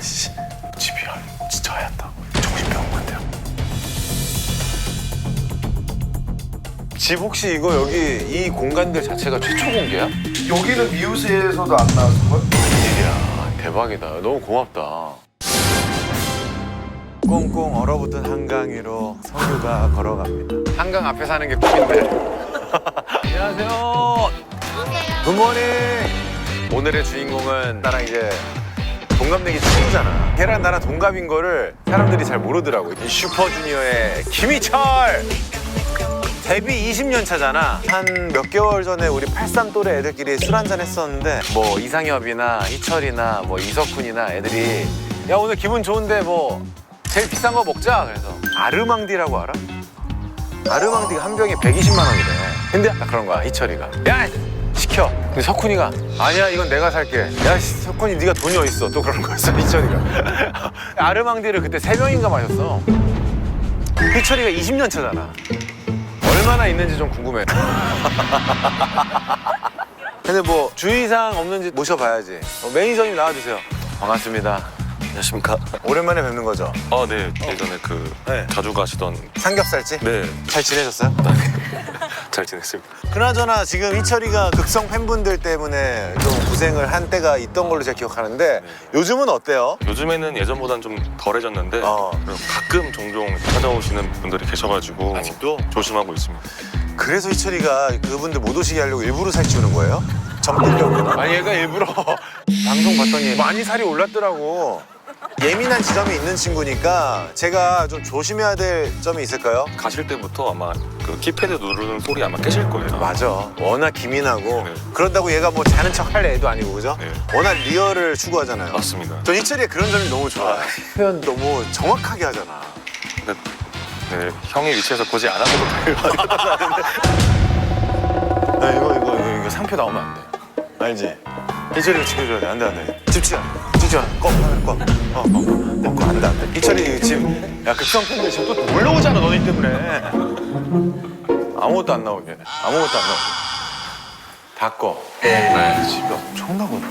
씨. 집이야. 진짜 하얗다. 정신병원 같아요. 집 혹시 이거 여기 이 공간들 자체가 최초 공개야? 여기는 미우새에서도 안 나왔을걸? 웬일이야. 대박이다. 너무 고맙다. 꽁꽁 얼어붙은 한강 위로 성유가 걸어갑니다. 한강 앞에 사는 게 꿈인데. 안녕하세요. 굿모닝. 오늘의 주인공은 나랑 이제 동갑내기 친구잖아. 걔랑 나랑 동갑인 거를 사람들이 잘 모르더라고. 이 슈퍼주니어의 김희철. 데뷔 20년 차잖아. 한 몇 개월 전에 우리 83 또래 애들끼리 술 한잔 했었는데 뭐 이상엽이나 희철이나 뭐 이석훈이나 애들이 야 오늘 기분 좋은데 뭐 제일 비싼 거 먹자 그래서 아르망디라고 알아? 아르망디가 한 병에 120만 원이래. 근데 딱 그런 거야 희철이가. 야 시켜. 근데 석훈이가 아니야 이건 내가 살게. 야 씨, 석훈이 네가 돈이 어딨어? 또 그런 거였어 희철이가. 아르망디를 그때 세 병인가 마셨어. 희철이가 20년 차잖아. 얼마나 있는지 좀 궁금해. 근데 뭐 주의사항 없는지 모셔봐야지. 어, 매니저님 나와주세요. 반갑습니다. 안녕하십니까? 오랜만에 뵙는 거죠? 아, 네. 예전에 그 네. 자주 가시던 삼겹살집? 네. 잘 지내셨어요? 잘 지냈습니다. 그나저나 지금 희철이가 극성 팬분들 때문에 좀 고생을 한 때가 있던 걸로 제가 기억하는데 요즘은 어때요? 요즘에는 예전보다는 좀 덜해졌는데 어. 가끔 종종 찾아오시는 분들이 계셔가지고 아직도? 조심하고 있습니다. 그래서 희철이가 그분들 못 오시게 하려고 일부러 살찌우는 거예요? 정들려고? 아니 얘가 일부러 방송 봤더니 많이 살이 올랐더라고 예민한 지점이 있는 친구니까 제가 좀 조심해야 될 점이 있을까요? 가실 때부터 아마 그 키패드 누르는 소리 아마 깨실 거예요. 맞아 워낙 기민하고 네. 그런다고 얘가 뭐 자는 척 할 애도 아니고 그죠? 네. 워낙 리얼을 추구하잖아요 맞습니다. 전 희철이의 그런 점이 너무 좋아요 표현 너무 정확하게 하잖아 근데 네, 형의 위치에서 굳이 안 하셔도 돼요. 야, 이거 이거 이거, 이거 상표 나오면 안 돼. 알지? 희철이가 지켜줘야 돼. 안 돼, 안 돼. 집지 꺼, 화면 꺼. 어, 어. 어, 꺼. 안 돼, 안 돼. 희철이 지금 야 극성 팬들 지금 또 몰려오잖아, 너희 때문에. 아무것도 안 나오게. 아무것도 안 나오게. 다 꺼. 네. 집이 엄청나구나.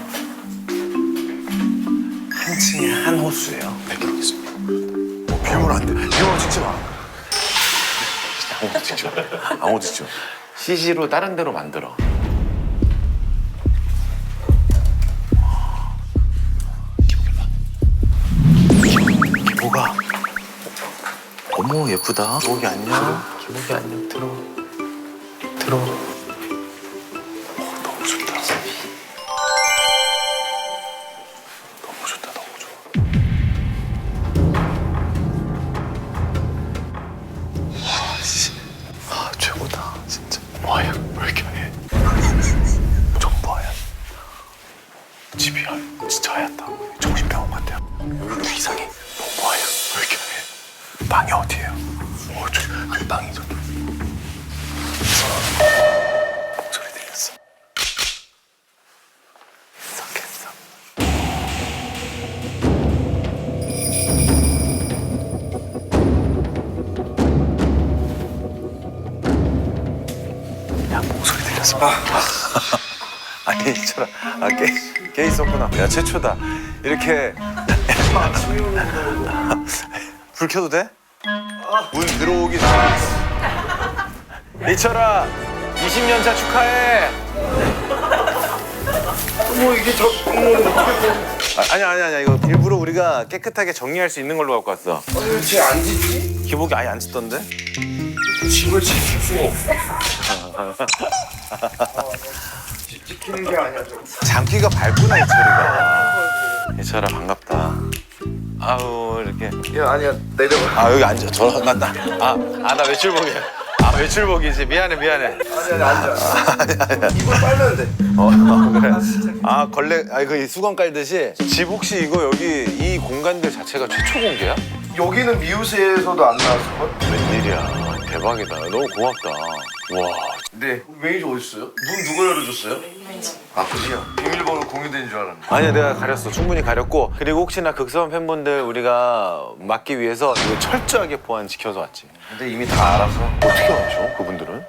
한 층에 한 호수예요. 네, 그렇겠습니다. 뭐 비밀 안 돼. 비밀 찍지 마. 아무것도 찍지 마. 아무것도 찍지 마. CG로 다른 데로 만들어. 어머 예쁘다. 기복이 안녕. 기복이 안녕 들어. 들어. 들렸어. 아, 아니 있잖아. 아, 깨, 깨 있었구나. 야 최초다. 이렇게 불 켜도 돼? 문 들어오기 전에. 이철아, 20년 차 축하해. 뭐 이게 저 아, 아니야 아니야 아니야 이거 일부러 우리가 깨끗하게 정리할 수 있는 걸로 갖고 왔어. 왜 쟤안 짓지? 기복이 아예 안 씻던데? 집을. 집 지키는 게 아니야. 저. 장기가 밝구나 이철이가. 이철아 반갑다. 아우 이렇게. 야 아니야 내려가. 아 여기 앉아. 저러 간다. 아아나 외출복이야. 아 외출복이지. 미안해 미안해. 아니 아니 앉아. 이걸 빨면 돼. 어 그래. 아 걸레 아그 수건 깔듯이 집 혹시 이거 여기 이 공간들 자체가 최초 공개야? 여기는 미우새에서도 안 나왔을걸? 웬일이야. 대박이다. 너무 고맙다. 와. 네. 매니저 어디 있어요? 문 누가 열어줬어요? 아 그래요? 비밀번호 공유된 줄 알았네. 아니야 내가 가렸어 충분히 가렸고 그리고 혹시나 극성 팬분들 우리가 막기 위해서 이거 철저하게 보안 지켜서 왔지 근데 이미 다 알아서 어떻게 알죠 그분들은?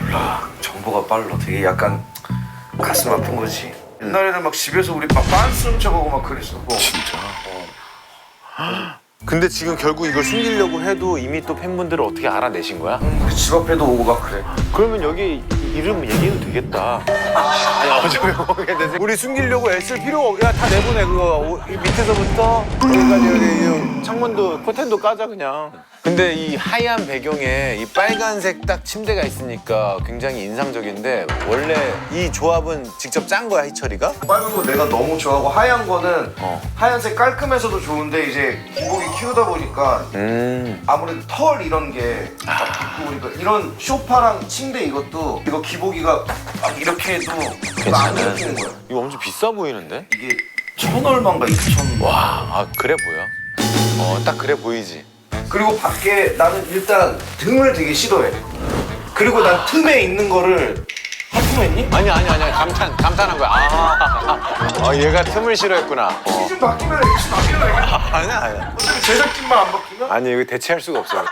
몰라. 정보가 빨라. 되게 약간 가슴 아픈 거지. 옛날에는 막 집에서 우리 막 빤스 훔쳐가고 막 그랬었고 진짜. 근데 지금 결국 이걸 숨기려고 해도 이미 또 팬분들을 어떻게 알아내신 거야? 음, 그집 앞에도 오고 막 그래 그러면 여기 이름 얘기해도 되겠다. 아니 모르겠는데 우리 숨기려고 애쓸 필요가 없. 야다 내보내 그거 오- 이 밑에서부터 여기까지 여기 이 창문도 커튼도 까자 그냥. 근데 이 하얀 배경에 이 빨간색 딱 침대가 있으니까 굉장히 인상적인데 원래 이 조합은 직접 짠 거야 희철이가? 빨간 거 내가 너무 좋아하고 하얀 거는 어. 하얀색 깔끔해서도 좋은데 이제 기복이 키우다 보니까 음. 아무래도 털 이런 게딱 붙고 그러니까 이런 쇼파랑 침대 이것도 이거 기복이가 막 이렇게 해도 이거 안 괜찮아. 이렇게는 거야 이거 엄청 비싸 보이는데? 이게 천 얼마인가 이천 와, 아 그래 보여? 어, 딱 그래 보이지. 그리고 밖에 나는 일단 등을 되게 싫어해 그리고 난 틈에 있는 거를 하품했니? 아니 아니 아니 감탄 감탄한 거야. 아, 아 얘가 틈을 싫어했구나. 어. 시즌 바뀌면 시즌 바뀌면 아니야 아니야. 어차피 제작진만 안 바뀌면? 아니 이거 대체할 수가 없어.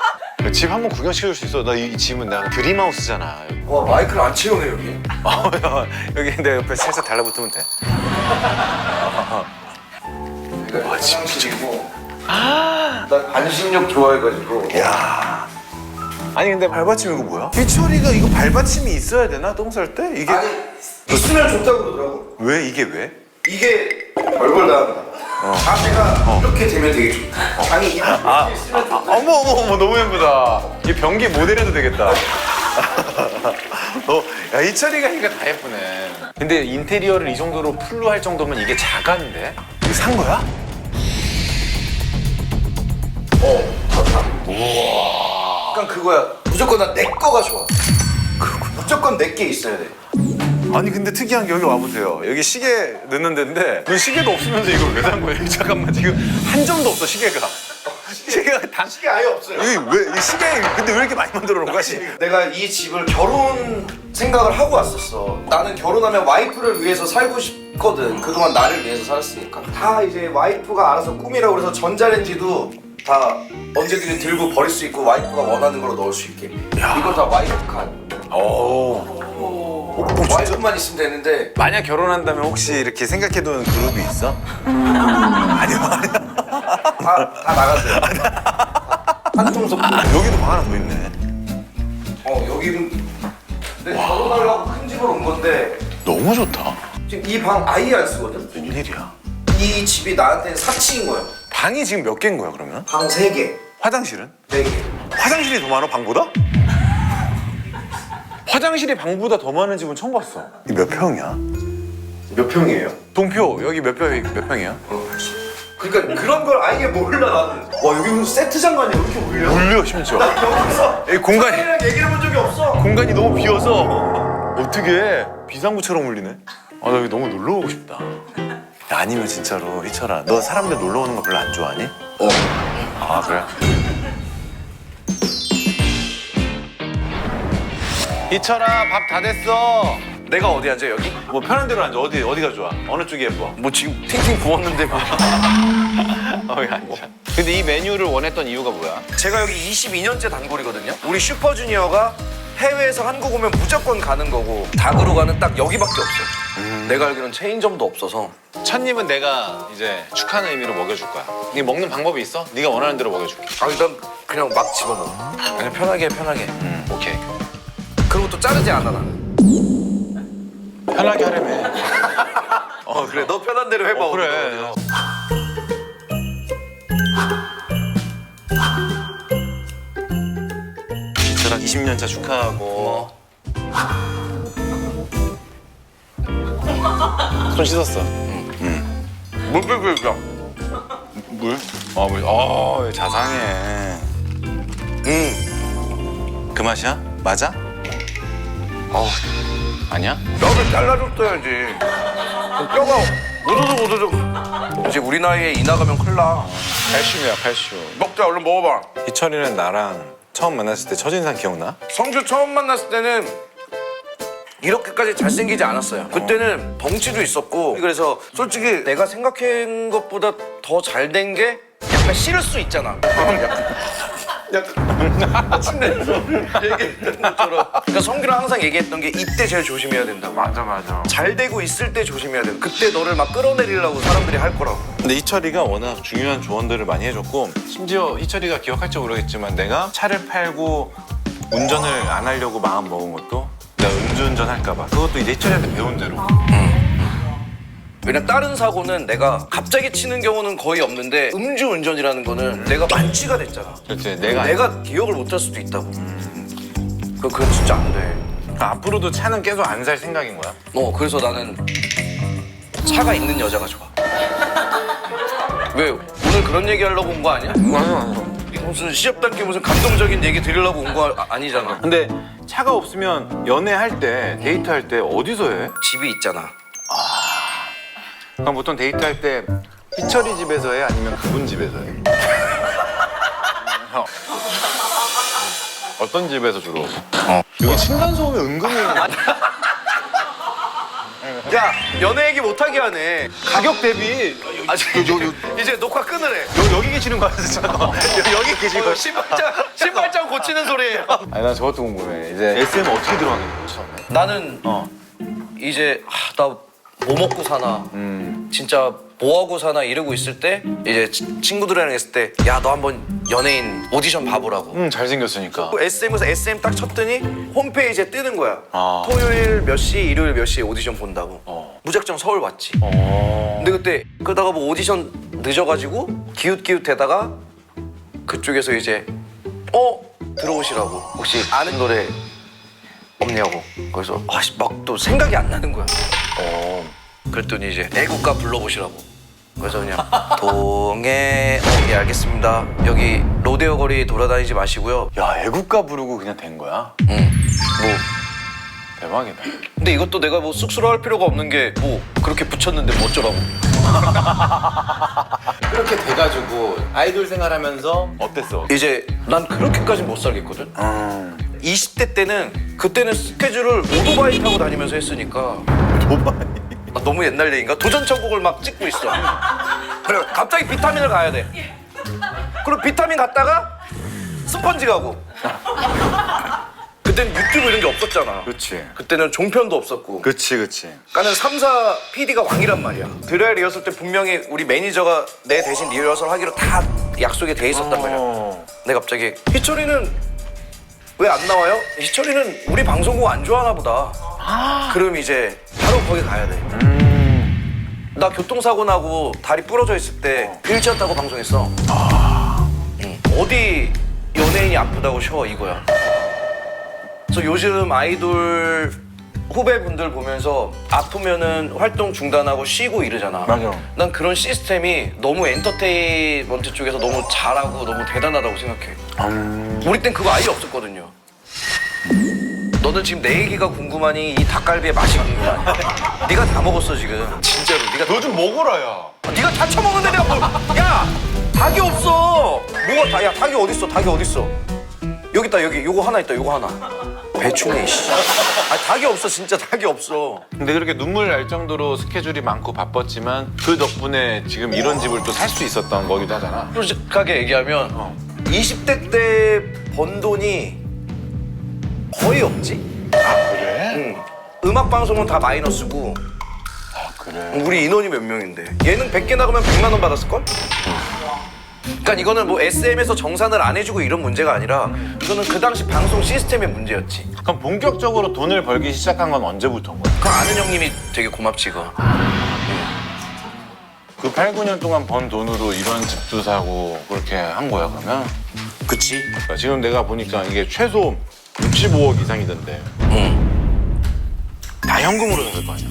집 한번 구경시켜줄 수 있어. 나 이 집은 나 드림하우스잖아. 와 마이크를 안 채우네 여기 어, 여기 내 옆에 살짝 달라붙으면 돼. 와 화장실이고 나 반신욕 좋아해가지고 야. 아니 근데 발받침 이거 뭐야? 희철이가 이거 발받침이 있어야 되나 똥 쌀 때? 이게 아니 있으면 좋다고 그러더라고 왜 이게 왜? 이게 별걸 다 합니다 자세가 이렇게 되면 되게 좋다 장이 이렇게 아, 있으면 좋다 어머 어머 어머 너무 예쁘다. 이 변기 모델해도 되겠다. 어, 야 이철이가 이거 다 예쁘네. 근데 인테리어를 이 정도로 풀로 할 정도면 이게 자가인데? 이거 산 거야? 어 좋다 우와 약간 그거야 무조건 난 내 거가 좋아 무조건 내 게 있어야 돼 아니 근데 특이한 게 여기 와보세요. 여기 시계 넣는 데인데 넌 시계도 없으면서 이걸 왜 산 거야? 잠깐만 지금 한 점도 없어 시계가. 시계가 단 시계 아예 없어요 여기 왜 이 시계 근데 왜 이렇게 많이 만들어 놓은 거야? 시- 내가 이 집을 결혼 생각을 하고 왔었어. 나는 결혼하면 와이프를 위해서 살고 싶거든. 그동안 나를 위해서 살았으니까. 다 이제 와이프가 알아서 꾸미라고 그래서 전자레인지도 다 언제든지 들고 버릴 수 있고 와이프가 원하는 걸로 넣을 수 있게. 이거 다 와이프 칸. 오. 와이프만 있으면 되는데 만약 결혼한다면 혹시 이렇게 생각해둔 그룹이 있어? 아니요 아니요. 다, 다 나가세요. 한통속. 여기도 방 하나 더 있네. 어 여기는 근데 결혼하려고 큰 집으로 온 건데 너무 좋다. 지금 이 방 아예 안 쓰거든. 웬일이야? 이 집이 나한테는 사치인 거야. 방이 지금 몇 개인 거야 그러면? 방 3개, 화장실은? 4개. 화장실이 더 많아 방보다? 화장실이 방보다 더 많은 집은 처음 봤어. 이몇 평이야? 몇 평이에요? 동표 여기 몇 평, 몇 평이야? 그러니까 그런 걸 아예 몰라 나는. 와 여기 무슨 세트 장관이야 왜 이렇게 울려? 물려 심지어. 여기서 이 공간이 사람이랑 얘기를 해본 적이 없어. 공간이 너무 비어서 어떻게 비상구처럼 울리네? 아 나 여기 너무 놀러 오고 싶다. 야, 아니면 진짜로 희철아, 너 사람들 놀러 오는 거 별로 안 좋아하니? 어. 아 그래? 희철아 밥 다 됐어. 내가 어디 앉아 여기? 뭐 편한 대로 앉아. 어디 어디가 좋아? 어느 쪽이 예뻐? 뭐 지금 팅팅 부었는데 뭐. 어, 여기 앉아. 근데 이 메뉴를 원했던 이유가 뭐야? 제가 여기 22년째 단골이거든요. 우리 슈퍼주니어가 해외에서 한국 오면 무조건 가는 거고 닭으로 가는 딱 여기밖에 없어. 내가 알기로는 체인점도 없어서. 첫입은 내가 이제 축하하는 의미로 먹여줄 거야. 네 먹는 방법이 있어? 네가 원하는 대로 먹여줄게. 아 일단 그냥 막 집어먹어. 그냥 편하게 편하게. 음, 오케이. 그리고 또 자르지 않아 나는. 편하게 하려면. 어 그래 너 편한 대로 해봐. 어, 그래. 저랑 20년 차 축하하고. 손 씻었어. 응. 물 끓여 끓여. 물? 아 물. 어 자상해. 응. 그 맛이야? 맞아? 어 아니야? 뼈를 잘라줬어야지. 그 뼈가 오도독 오도독. 이제 우리 나이에 이 나가면 큰일 나. 칼슘이야 칼슘. 먹자 얼른 먹어봐. 희철이는 나랑 처음 만났을 때 첫인상 기억나? 성주 처음 만났을 때는 이렇게까지 잘생기지 않았어요. 그때는 덩치도 있었고 그래서 솔직히 내가 생각한 것보다 더 잘 된 게 약간 싫을 수 있잖아. 얘기했던 것처럼. 그러니까 성규랑 항상 얘기했던 게 이때 제일 조심해야 된다고. 맞아 맞아. 잘 되고 있을 때 조심해야 돼. 그때 너를 막 끌어내리려고 사람들이 할 거라고. 근데 희철이가 워낙 중요한 조언들을 많이 해줬고 심지어 희철이가 기억할지 모르겠지만 내가 차를 팔고 운전을 안 하려고 마음 먹은 것도 내가 음주운전 할까봐 그것도 이제 희철이한테 배운 대로 왜냐 다른 사고는 내가 갑자기 치는 경우는 거의 없는데 음주 운전이라는 거는 내가 만취가 됐잖아. 그렇지 내가 내가 기억을 못 할 수도 있다고. 그 그건 진짜 안 돼. 그러니까 앞으로도 차는 계속 안 살 생각인 거야 어 그래서 나는 차가 있는 여자가 좋아. 왜 오늘 그런 얘기 하려고 온 거 아니야? 무슨 시합단계 무슨 감동적인 얘기 드리려고 온 거 아니잖아. 근데 차가 없으면 연애할 때 데이트할 때 어디서 해? 집이 있잖아. 그럼 보통 데이트할 때 희철이 집에서 해 아니면 그분 집에서 해? 형. 어떤 집에서 주로? 여기 층간소음이 은근히 야 연애 얘기 못하게 하네. 가격 대비 아, 이제 녹화 끊으래. 여, 여기 계시는 거 같아 잠깐만 여기 계신 거 신발장 신발장 고치는 소리예요. 아니 난 저것도 궁금해 이제 SM 어떻게 들어가는 거야 처음에? 나는 어. 이제 나 뭐 먹고 사나 음. 진짜 뭐 하고 사나 이러고 있을 때 이제 치- 친구들이랑 있을 때 야 너 한번 연예인 오디션 봐보라고. 음 잘생겼으니까. SM에서 SM 딱 쳤더니 홈페이지에 뜨는 거야. 아. 토요일 몇 시 일요일 몇 시에 오디션 본다고. 어. 무작정 서울 왔지. 어. 근데 그때 그러다가 뭐 오디션 늦어가지고 기웃기웃대다가 그쪽에서 이제 어? 들어오시라고. 혹시 아는 노래 없냐고. 그래서 아씨 막 또 생각이 안 나는 거야. 어. 그랬더니 이제 애국가 불러보시라고 그래서 그냥 동해 어 예 알겠습니다 여기 로데오 거리 돌아다니지 마시고요 야 애국가 부르고 그냥 된 거야? 응. 뭐 대박이다 근데 이것도 내가 뭐 쑥스러워할 필요가 없는 게 뭐 그렇게 붙였는데 뭐 어쩌라고 그렇게 돼가지고 아이돌 생활하면서 어땠어? 이제 난 그렇게까지 못 살겠거든 음. 20대 때는 그때는 스케줄을 오토바이 타고 다니면서 했으니까 도바 이나 너무 옛날 얘기인가? 도전 천국을 막 찍고 있어. 그래 갑자기 비타민을 가야 돼. 그리고 비타민 갔다가 스펀지 가고. 그때는 유튜브 이런 게 없었잖아. 그렇지. 그때는 종편도 없었고. 그치 그치 나는 3, 4 PD가 왕이란 말이야. 드라이 리허설 때 분명히 우리 매니저가 내 대신 리허설 하기로 다 약속이 돼 있었단 말이야. 어. 근데 갑자기 희철이는 왜 안 나와요? 희철이는 우리 방송국 안 좋아하나 보다. 그럼 이제 바로 거기 가야 돼. 음. 나 교통사고 나고 다리 부러져 있을 때 휠체어 타고 방송했어. 응. 어디 연예인이 아프다고 쉬어 이거야. 그래서 요즘 아이돌 후배분들 보면서 아프면은 활동 중단하고 쉬고 이러잖아. 맞아. 난 그런 시스템이 너무 엔터테인먼트 쪽에서 너무 잘하고 너무 대단하다고 생각해. 음. 우리 땐 그거 아예 없었거든요. 너는 지금 내 얘기가 궁금하니 이 닭갈비의 맛이 궁금하니? 네가 다 먹었어 지금. 진짜로 네가 다, 너 좀 먹어라 야 아, 네가 다 처먹는데 내가 뭘? 야 닭이 없어. 뭐가 다? 야 닭이 어디 있어? 닭이 어디 있어? 여기 있다 여기. 요거 하나 있다. 요거 하나. 배추네 씨. 아 닭이 없어 진짜 닭이 없어. 근데 그렇게 눈물 날 정도로 스케줄이 많고 바빴지만 그 덕분에 지금 이런 집을 또 살 수 있었던 거기도 하잖아 솔직하게 얘기하면 어. 20대 때 번 돈이 거의 없지. 아 그래? 응. 음악 방송은 다 마이너스고 아 그래 우리 인원이 몇 명인데 얘는 100개 나가면 100만 원 받았을 걸? 그러니까 이거는 뭐 SM에서 정산을 안 해주고 이런 문제가 아니라 이거는 그 당시 방송 시스템의 문제였지. 그럼 본격적으로 돈을 벌기 시작한 건 언제부터인 거야? 그 아는 형님이 되게 고맙지 이거. 그 8, 9년 동안 번 돈으로 이런 집도 사고 그렇게 한 거야 그러면? 그치? 그러니까 지금 내가 보니까 이게 최소 65억 이상이던데 응. 다 현금으로 샀을 거 아니야?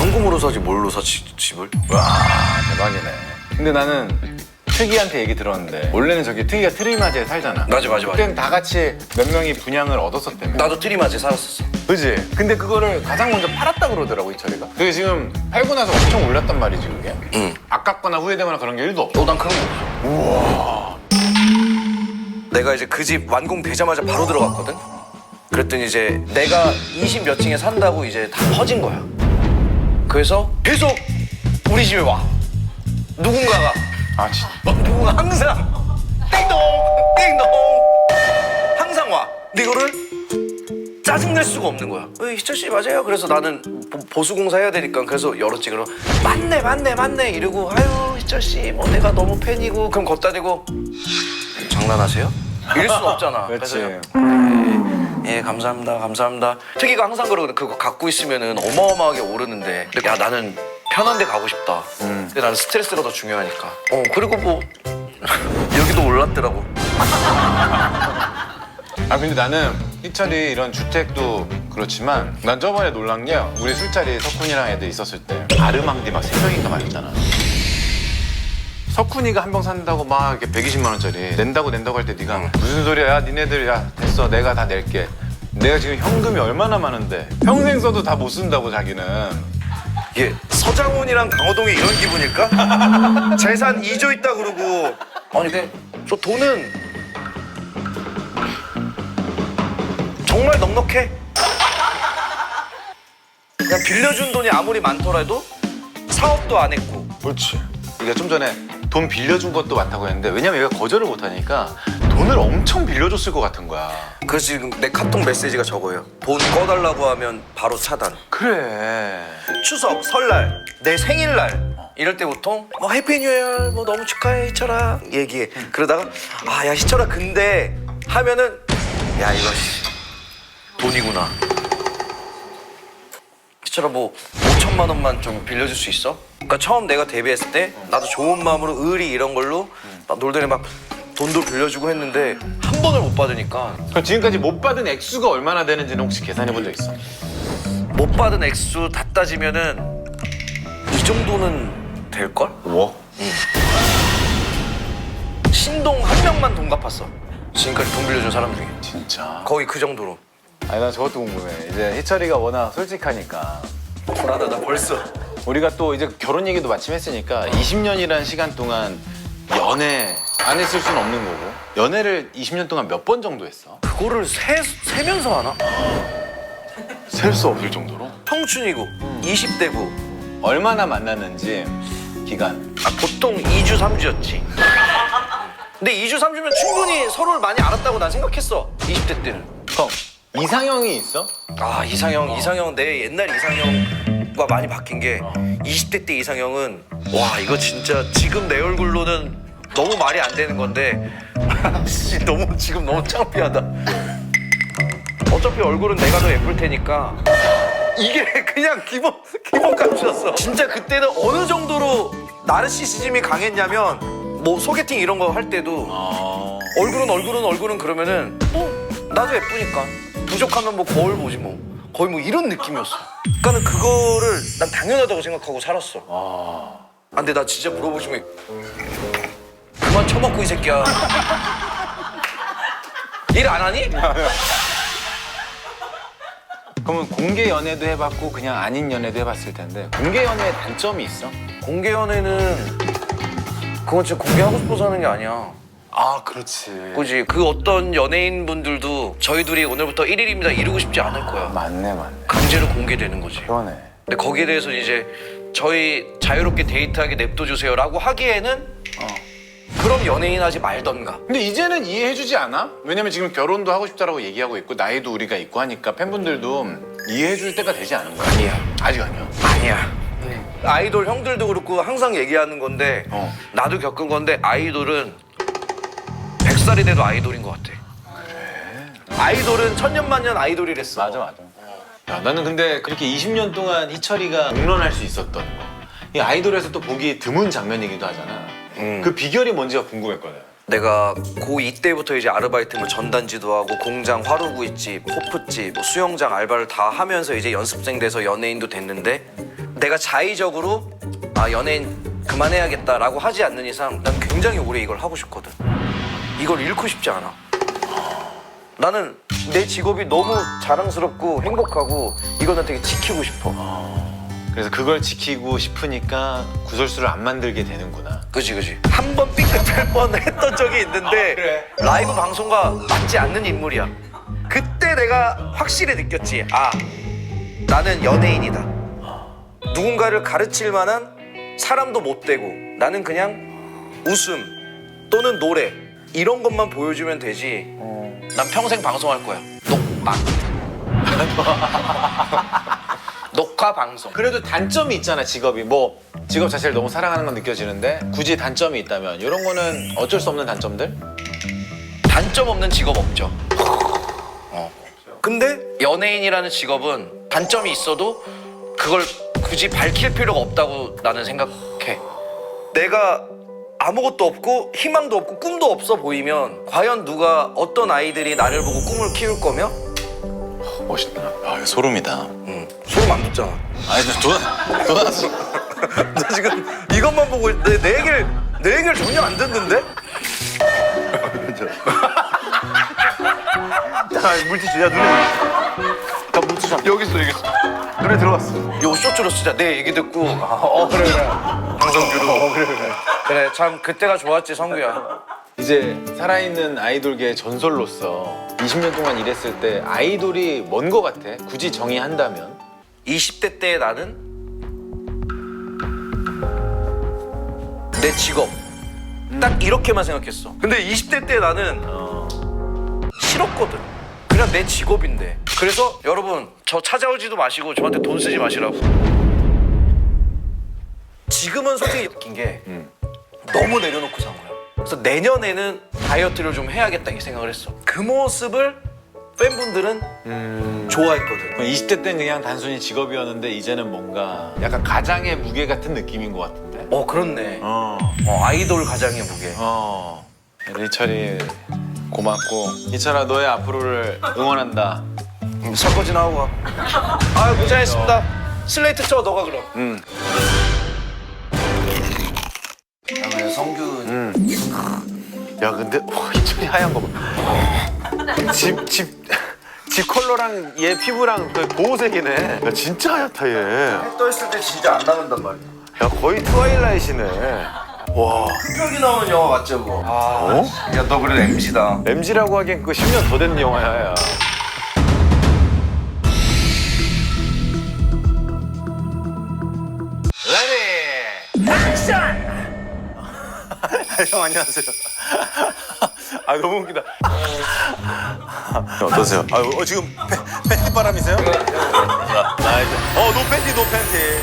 현금으로 사지 뭘로 사지 집을? 와 대박이네 근데 나는 특이한테 얘기 들었는데 원래는 저기 특이가 트리마지에 살잖아 맞아, 맞아, 맞아. 그때는 다 같이 몇 명이 분양을 얻었었다며 나도 트리마지 살았었어. 그지? 근데 그거를 가장 먼저 팔았다 그러더라고 이철이가 그게 지금 팔고 나서 엄청 올랐단 말이지 그게 응. 아깝거나 후회되거나 그런 게 1도 없어 어, 난 그런 거 없어. 우와. 내가 이제 그 집 완공되자마자 바로 들어갔거든? 그랬더니 이제 내가 20 몇 층에 산다고 이제 다 퍼진 거야. 그래서 계속 우리 집에 와. 누군가가. 아 진짜 어, 누군가 항상. 띵동 띵동. 항상 와. 근데 이거를 짜증낼 수가 없는 거야. 어, 희철 씨 맞아요. 그래서 나는 보- 보수공사 해야 되니까. 그래서 열었지 그럼 맞네 맞네 맞네 이러고 아유 희철 씨뭐 내가 너무 팬이고 그럼 걷다 대고. 장난하세요? 이럴 순 없잖아. 그래서 예 감사합니다 감사합니다. 특이가 항상 그러거든. 그거 갖고 있으면은 어마어마하게 오르는데 근데. 야 나는 편한 데 가고 싶다. 근데 나는 스트레스가 더 중요하니까. 어 그리고 뭐 여기도 올랐더라고. 아 근데 나는 희철이 이런 주택도 그렇지만 난 저번에 놀란 게 우리 술자리 석훈이랑 애들 있었을 때 아르망디 막 세 병인가 마셨잖아. 석훈이가 한 병 산다고 막 이렇게 120만 원짜리 낸다고 낸다고 할 때 네가 무슨 소리야? 야 니네들 야 됐어. 내가 다 낼게. 내가 지금 현금이 얼마나 많은데 평생 써도 다 못 쓴다고 자기는. 이게 서장훈이랑 강호동이 이런 기분일까? 재산 2조 있다 그러고. 아니 근데 저 돈은 정말 넉넉해. 그냥 빌려준 돈이 아무리 많더라도 사업도 안 했고. 그렇지. 우리가 좀 전에 돈 빌려준 것도 많다고 했는데 왜냐면 얘가 거절을 못하니까 돈을 엄청 빌려줬을 것 같은 거야. 그래서 지금 내 카톡 메시지가 저거예요. 돈 꺼달라고 하면 바로 차단. 그래. 추석, 설날, 내 생일날. 이럴 때 보통 뭐 해피 뉴 이어 뭐 너무 축하해 희철아 얘기해. 그러다가 아 야 희철아 근데 하면은 야 이거 씨, 돈이구나. 희철아 뭐 5천만 원만 좀 빌려줄 수 있어? 그러니까 처음 내가 데뷔했을 때 나도 좋은 마음으로 의리 이런 걸로 막 놀더니 막 돈도 빌려주고 했는데 한 번을 못 받으니까 그럼 지금까지 못 받은 액수가 얼마나 되는지는 혹시 계산해 본 적 있어? 못 받은 액수 다 따지면은 이 정도는 될걸? 뭐? 신동 한 명만 돈 갚았어. 지금까지 돈 빌려준 사람 중에 진짜? 거의 그 정도로. 아니 난 저것도 궁금해 이제 희철이가 워낙 솔직하니까 불안하다 벌써. 우리가 또 이제 결혼 얘기도 마침 했으니까 20년이라는 시간 동안 연애 안 했을 수는 없는 거고 연애를 20년 동안 몇 번 정도 했어? 그거를 세, 세면서 하나? 셀 수 없을 정도로? 청춘이고 20대고 얼마나 만났는지 기간 아, 보통 2주 3주였지. 근데 2주 3주면 충분히 서로를 많이 알았다고 난 생각했어. 20대 때는. 그럼 이상형이 있어? 아 이상형 이상형 내 옛날 이상형과 많이 바뀐 게 20대 때 이상형은 와 이거 진짜 지금 내 얼굴로는 너무 말이 안 되는 건데. 씨 너무 지금 너무 창피하다. 어차피 얼굴은 내가 더 예쁠 테니까. 이게 그냥 기본 기본 값이었어. 진짜 그때는 어느 정도로 나르시시즘이 강했냐면 뭐 소개팅 이런 거 할 때도 어... 얼굴은 얼굴은 얼굴은 그러면은 뭐 나도 예쁘니까. 부족하면 뭐 거울 보지 뭐. 거의 뭐 이런 느낌이었어. 그러니까는 그거를 난 당연하다고 생각하고 살았어. 아. 근데 나 진짜 물어보시면 그만 처먹고 이 새끼야. 일 안 하니? 그러면 공개 연애도 해봤고 그냥 아닌 연애도 해봤을 텐데 공개 연애의 단점이 있어? 공개 연애는 그건 진짜 공개하고 싶어서 하는 게 아니야. 아 그렇지 그지 그 어떤 연예인 분들도 저희 둘이 오늘부터 1일입니다 이루고 싶지 않을 거야. 맞네 맞네 강제로 공개되는 거지. 그러네 근데 거기에 대해서 이제 저희 자유롭게 데이트하게 냅둬 주세요라고 하기에는 어, 그럼 연예인 하지 말던가. 근데 이제는 이해해주지 않아? 왜냐면 지금 결혼도 하고 싶다라고 얘기하고 있고 나이도 우리가 있고 하니까 팬분들도 이해해줄 때가 되지 않은 거야? 아니야. 아직 아니야 아니야. 아이돌 형들도 그렇고 항상 얘기하는 건데 어. 나도 겪은 건데 아이돌은 100살이 돼도 아이돌인 것 같아. 아이돌은 천년만년 아이돌이랬어. 맞아 맞아 야 나는 근데 그렇게 20년 동안 희철이가 공론할 수 있었던 거. 이 아이돌에서 또 보기 드문 장면이기도 하잖아 음. 그 비결이 뭔지가 궁금했거든 내가 고2 때부터 이제 아르바이트 뭐 전단지도 하고 공장 화로구이집, 호프집, 뭐 수영장 알바를 다 하면서 이제 연습생 돼서 연예인도 됐는데 내가 자의적으로 아 연예인 그만해야겠다라고 하지 않는 이상 난 굉장히 오래 이걸 하고 싶거든. 이걸 잃고 싶지 않아. 나는 내 직업이 너무 자랑스럽고 행복하고 난 되게 지키고 싶어. 그래서 그걸 지키고 싶으니까 구설수를 안 만들게 되는구나. 그지 그지. 한 번 삐끗할 뻔 했던 적이 있는데 라이브 방송과 맞지 않는 인물이야. 그때 내가 확실히 느꼈지. 아 나는 연예인이다. 누군가를 가르칠 만한 사람도 못 되고 나는 그냥 웃음 또는 노래 이런 것만 보여주면 되지. 난 평생 방송할 거야. 녹방. 녹화 방송. 그래도 단점이 있잖아 직업이 뭐 직업 자체를 너무 사랑하는 건 느껴지는데 굳이 단점이 있다면 이런 거는 어쩔 수 없는 단점들? 단점 없는 직업 없죠. 어. 근데 연예인이라는 직업은 단점이 있어도 그걸 굳이 밝힐 필요가 없다고 나는 생각해. 내가 아무것도 없고 희망도 없고 꿈도 없어 보이면 과연 누가 어떤 아이들이 나를 보고 꿈을 키울 거며? 멋있다. 아, 이거 소름이다. 응. 소름 안 돋잖아. 아니, 돈, 돈 하나씩. 너 지금 이것만 보고 내, 내 얘기를 내 얘기를 전혀 안 듣는데? 자 물티슈 야 눈에 나 물티슈 여기 있어 여기 있어 눈에 들어갔어 요 쇼츠로 진짜 내 얘기 듣고 어 그래 그래 방송주로 어, 그래 그래 그래 참 그때가 좋았지 성규야 이제 살아있는 아이돌계의 전설로서 20년 동안 일했을 때 아이돌이 뭔 거 같아? 굳이 정의한다면. 20대 때 나는 내 직업. 딱 이렇게만 생각했어. 근데 20대 때 나는 싫었거든. 그냥 내 직업인데. 그래서 여러분 저 찾아오지도 마시고 저한테 돈 쓰지 마시라고. 지금은 솔직히 느낀 게 너무 내려놓고 산 거야 그래서 내년에는 다이어트를 좀 해야겠다 이 생각을 했어 그 모습을 팬분들은 좋아했거든 20대 때는 그냥 단순히 직업이었는데 이제는 뭔가 약간 가장의 무게 같은 느낌인 것 같은데 어 그렇네 어, 어, 아이돌 가장의 무게. 어. 리철이 고맙고 이철아 너의 앞으로를 응원한다 설거지 나오고 와. 아 고생했습니다. 슬레이트 쳐 너가 그럼. 응. 아, 성균. 야 근데 와, 이철이 하얀 거 봐 집 집 집 컬러랑 얘 피부랑 그 보호색이네 야 진짜 하얗다 얘야 떠 있을 때 진짜 안 나간단 말이야. 거의 트와일라이트네 와 특별히 나오는 영화 맞죠 그거? 어? 야 너 그래도 MC다. MG라고 하기엔 그거 10년 더 된 영화야 야. 형 안녕하세요 아 너무 웃기다 어떠세요? 아 어, 지금 팬, 팬티 바람이세요? 나, 나 이제 어노 팬티 노 팬티